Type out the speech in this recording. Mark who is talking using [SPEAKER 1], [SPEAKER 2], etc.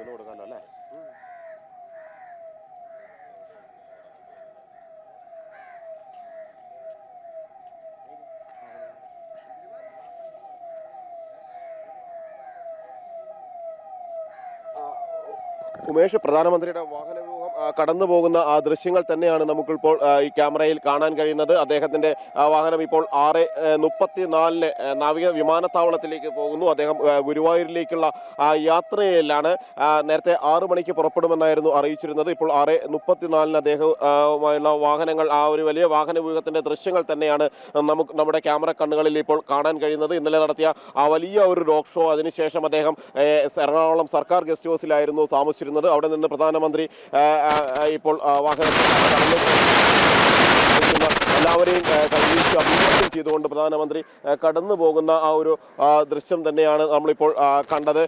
[SPEAKER 1] പശുവിന് കൊടുക്കാമല്ലോ അല്ലേ? ഉമേഷ് പ്രധാനമന്ത്രിയുടെ വാഹനവും കടന്നു പോകുന്ന ആ ദൃശ്യങ്ങൾ തന്നെയാണ് നമുക്കിപ്പോൾ ഈ ക്യാമറയിൽ കാണാൻ കഴിയുന്നത്. അദ്ദേഹത്തിന്റെ വാഹനം ഇപ്പോൾ ആറ് മുപ്പത്തി നാലിന് നാവിക വിമാനത്താവളത്തിലേക്ക് പോകുന്നു. അദ്ദേഹം ഗുരുവായൂരിലേക്കുള്ള യാത്രയിലാണ് നേരത്തെ ആറു മണിക്ക് പുറപ്പെടുമെന്നായിരുന്നു അറിയിച്ചിരുന്നത്. ഇപ്പോൾ ആറ് മുപ്പത്തിനാലിന് അദ്ദേഹവുമായുള്ള വാഹനങ്ങൾ ആ ഒരു വലിയ വാഹന വ്യൂഹത്തിന്റെ ദൃശ്യങ്ങൾ തന്നെയാണ് നമുക്ക് നമ്മുടെ ക്യാമറ കണ്ണുകളിൽ ഇപ്പോൾ കാണാൻ കഴിയുന്നത്. ഇന്നലെ നടത്തിയ ആ വലിയ ഒരു റോഡ് ഷോ അതിനുശേഷം അദ്ദേഹം എറണാകുളം സർക്കാർ ഗസ്റ്റ് ഹൗസിലായിരുന്നു താമസിച്ചിരുന്നത്. അവിടെ നിന്ന് പ്രധാനമന്ത്രി ഇപ്പോൾ വാഹനത്തിൽ എല്ലാവരെയും കൈവീശി അഭിവാദ്യം ചെയ്തുകൊണ്ട് പ്രധാനമന്ത്രി കടന്നു പോകുന്ന ആ ഒരു ദൃശ്യം തന്നെയാണ് നമ്മളിപ്പോൾ കണ്ടത്.